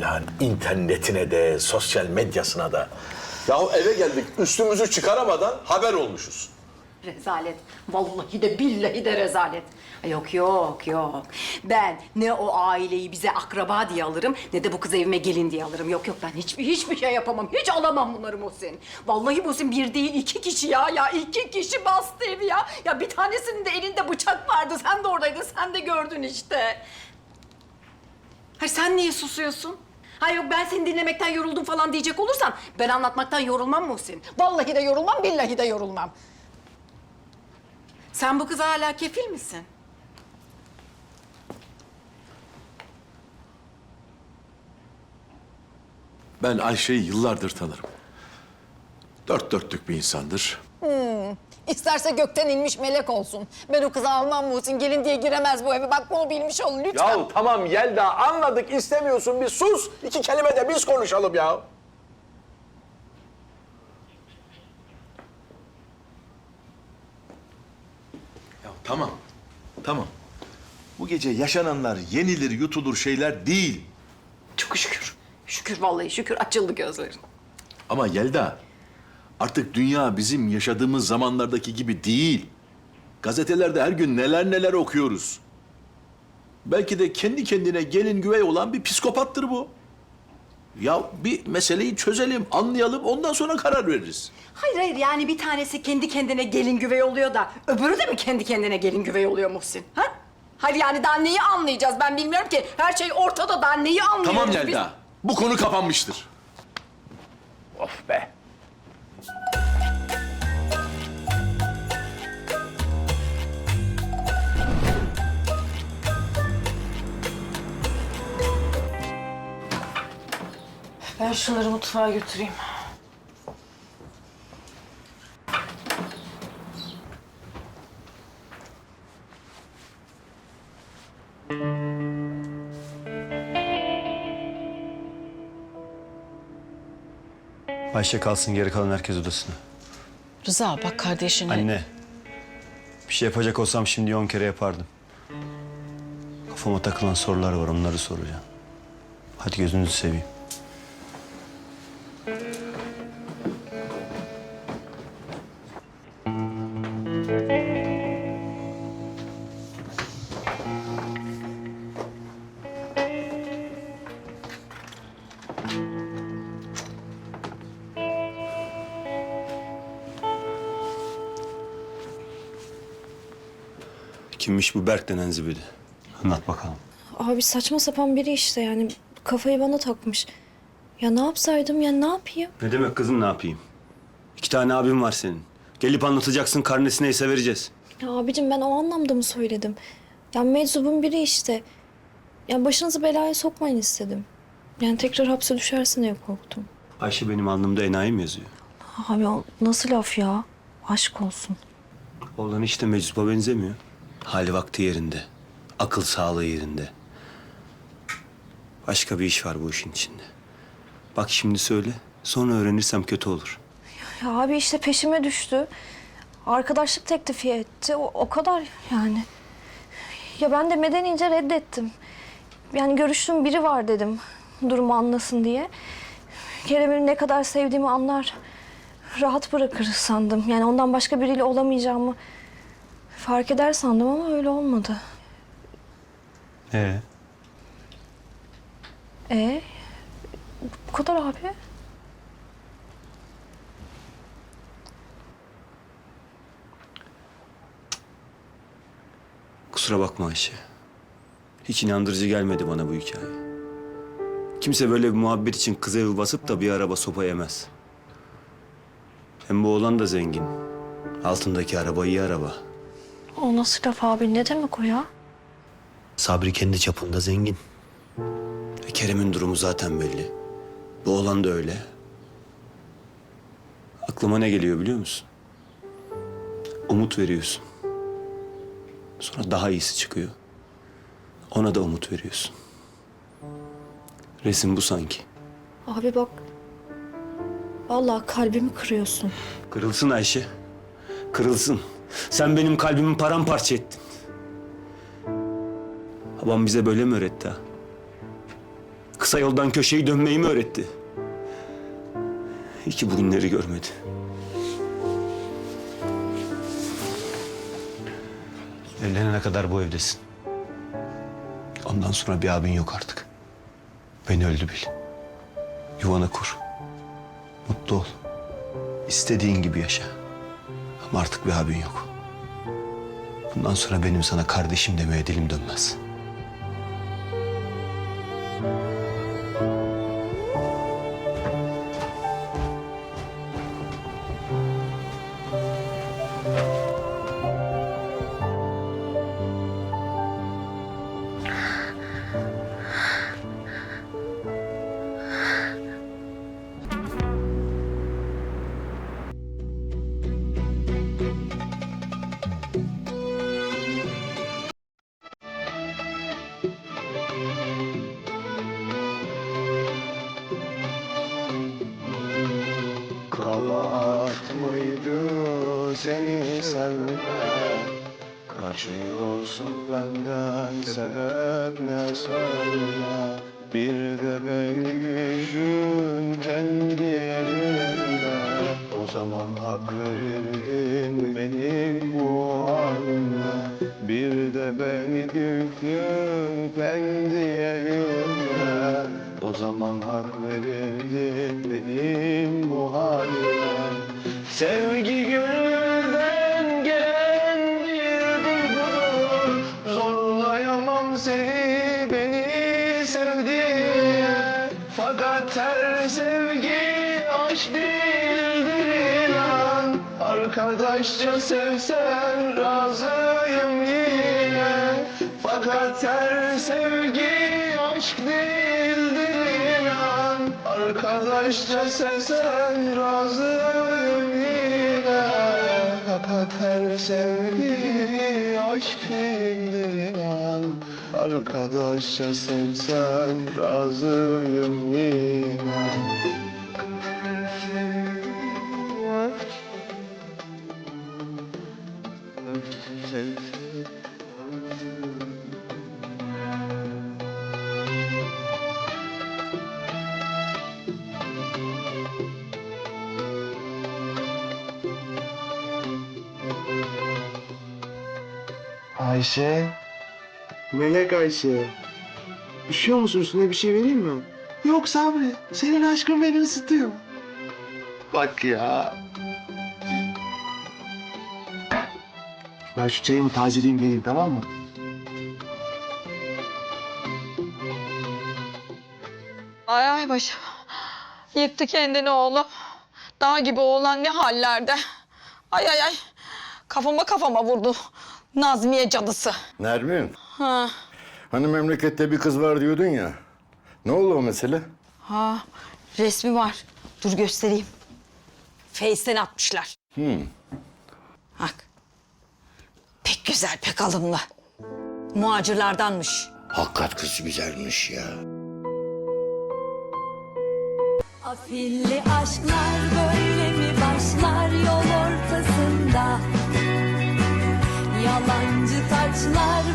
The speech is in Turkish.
Lan internetine de, sosyal medyasına da. Ya eve geldik üstümüzü çıkaramadan haber olmuşuz. Rezalet. Vallahi de billahi de rezalet. Ay Yok yok yok. Ben ne o aileyi bize akraba diye alırım ne de bu kız evime gelin diye alırım. Yok yok ben hiçbir hiçbir şey yapamam. Hiç alamam bunları Muhsin. Vallahi Muhsin bir değil iki kişi ya. Ya iki kişi bastı evi ya. Ya bir tanesinin de elinde bıçak vardı. Sen de oradaydın. Sen de gördün işte. Hayır sen niye susuyorsun? Hayır yok ben seni dinlemekten yoruldum falan diyecek olursan ben anlatmaktan yorulmam Muhsin. Vallahi de yorulmam, billahi de yorulmam. Sen bu kıza hala kefil misin? Ben Ayşe'yi yıllardır tanırım. Dört dörtlük bir insandır. İsterse gökten inmiş melek olsun. Ben o kızı almam Muhsin. Gelin diye giremez bu eve. Bak bunu bilmiş olun lütfen. Ya tamam Yelda anladık istemiyorsun bir sus. İki kelime de biz konuşalım ya. Ya tamam, tamam. Bu gece yaşananlar yenilir yutulur şeyler değil. Çok şükür. Şükür vallahi şükür açıldı gözlerin. Ama Yelda, artık dünya bizim yaşadığımız zamanlardaki gibi değil. Gazetelerde her gün neler neler okuyoruz. Belki de kendi kendine gelin güvey olan bir psikopattır bu. Ya bir meseleyi çözelim, anlayalım, ondan sonra karar veririz. Hayır hayır yani bir tanesi kendi kendine gelin güvey oluyor da öbürü de mi kendi kendine gelin güvey oluyor Muhsin? Ha? Hayır yani daha neyi anlayacağız ben bilmiyorum ki. Her şey ortada daha neyi anlıyoruz Tamam biz? Yelda, bu konu kapanmıştır. Of be. Ben şunları mutfağa götüreyim. Ayşe kalsın geri kalan herkes odasına. Rıza bak kardeşine. Anne. Bir şey yapacak olsam şimdi on kere yapardım. Kafama takılan sorular var onları soracağım. Hadi gözünüzü seveyim. Kimmiş bu Berk denen zibidi? Anlat bakalım. Abi saçma sapan biri işte yani kafayı bana takmış. Ya ne yapsaydım ya ne yapayım? Ne demek kızım ne yapayım? İki tane abim var senin. Gelip anlatacaksın karnesi neyse vereceğiz. Ya abicim ben o anlamda mı söyledim? Ya meczubun biri işte. Ya başınızı belaya sokmayın istedim. Yani tekrar hapse düşersin diye korktum. Ayşe benim alnımda enayi mi yazıyor? Abi o nasıl laf ya? Aşk olsun. Oğlan işte meczuba benzemiyor. Hali vakti yerinde. Akıl sağlığı yerinde. Başka bir iş var bu işin içinde. Bak şimdi söyle. Sonra öğrenirsem kötü olur. Ya abi işte peşime düştü. Arkadaşlık teklifi etti. O, o kadar yani. Ya ben de medenince reddettim. Yani görüştüğüm biri var dedim. Durumu anlasın diye. Kerem'i ne kadar sevdiğimi anlar. Rahat bırakır sandım. Yani ondan başka biriyle olamayacağımı fark eder sandım ama öyle olmadı. Ee? E bu kadar abi. Kusura bakma Ayşe. Hiç inandırıcı gelmedi bana bu hikaye. Kimse böyle bir muhabbet için kız evi basıp da bir araba sopa yemez. Hem bu oğlan da zengin. Altındaki araba iyi araba. O nasıl laf abi? Ne demek o ya? Sabri kendi çapında zengin. E, Kerem'in durumu zaten belli. Bu oğlan da öyle. Aklıma ne geliyor biliyor musun? Umut veriyorsun. Sonra daha iyisi çıkıyor. Ona da umut veriyorsun. Resim bu sanki. Abi bak. Vallahi kalbimi kırıyorsun. Kırılsın Ayşe. Kırılsın. Sen benim kalbimi paramparça ettin. Babam bize böyle mi öğretti ha? Kısa yoldan köşeyi dönmeyi mi öğretti? İyi ki bugünleri görmedi. Evlenene kadar bu evdesin. Ondan sonra bir abin yok artık. Beni öldü bil. Yuvanı kur. Mutlu ol. İstediğin gibi yaşa. Artık bir abin yok. Bundan sonra benim sana kardeşim demeye dilim dönmez. Kabahat mıydı seni sevmek Kaçıyorsun benden sebep ne söyle Bir de beni düşün kendi O zaman hak verirdin benim bu halime Bir de beni düşün kendi O zaman hak verirdin benim bu halime Sevgi gönülden gelen bir duygudur. Zorlayamam seni beni sevdiğine Fakat her sevgi aşk değildir inan. Arkadaşça sevsen razıyım yine. Fakat her sevgi aşk inan Arkadaşça sevsen razıyım yine. Her sevgi aşk inan Arkadaşça sevsen razıyım yine Ayşe. Melek Ayşe. Üşüyor musun? Üstüne bir şey vereyim mi? Yok Sabri. Senin aşkın beni ısıtıyor. Bak ya. Ben şu çayımı tazeleyeyim geleyim tamam mı? Ay ay başım. Yıktı kendini oğlum. Dağ gibi oğlan ne hallerde. Ay ay ay. Kafama kafama vurdu. Nazmiye cadısı. Nermin. Ha. Hani memlekette bir kız var diyordun ya. Ne oldu o mesele? Ha. Resmi var. Dur göstereyim. Face'ten atmışlar. Hmm. Bak. Pek güzel, pek alımlı. Muhacirlardanmış. Hakikat kız güzelmiş ya. Afilli aşklar slide